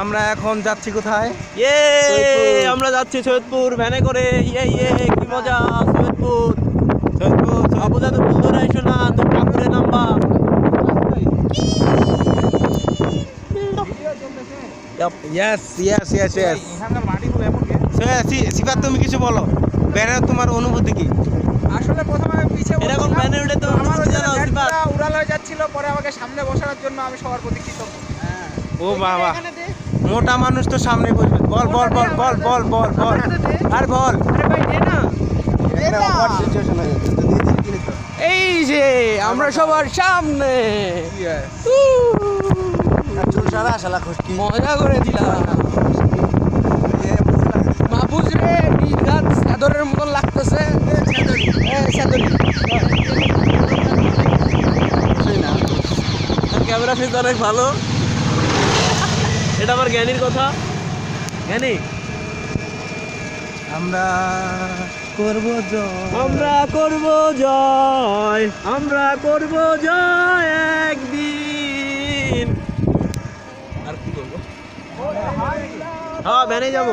আমরা এখন যাচ্ছি কোথায়? ইয়ে আমরা যাচ্ছি সৈয়দপুর ভ্যানে করে। ইয়ে ইয়ে কি মজা সৈয়দপুর। সৈয়দপুর বাবু দাদু ভুল ধরে এসো না তো কাপুরে নাম্বা yes yes yes yes Sifat তুমি কিছু বলো। ব্যানার তোমার অনুভূতি কি? আসলে প্রথমে এরকম উঠে তো আমার উড়াল হয়ে যাচ্ছিল পরে আমাকে সামনে বসানোর জন্য আমি সবার প্রতি কৃতজ্ঞ। ও বাবা। মোটা মানুষ তো সামনে বসবে। বল বল বল বল বল বল বল। আর বল। আরে ভাই দে না। এই যে আমরা সবার সামনে। মজা করে দিলাম। মাহফুজ রে নির্ঘাত সাদরের মতন লাগতেছে। এ, সাদরি। ক্যামেরা ফিস অনেক ভালো। এটা আবার জ্ঞানীর কথা? জ্ঞানী? আমরা করব জয়। আমরা করব জয় আমরা করব জয় একদিন। আর কি করব হ্যাঁ ভ্যানে যাব।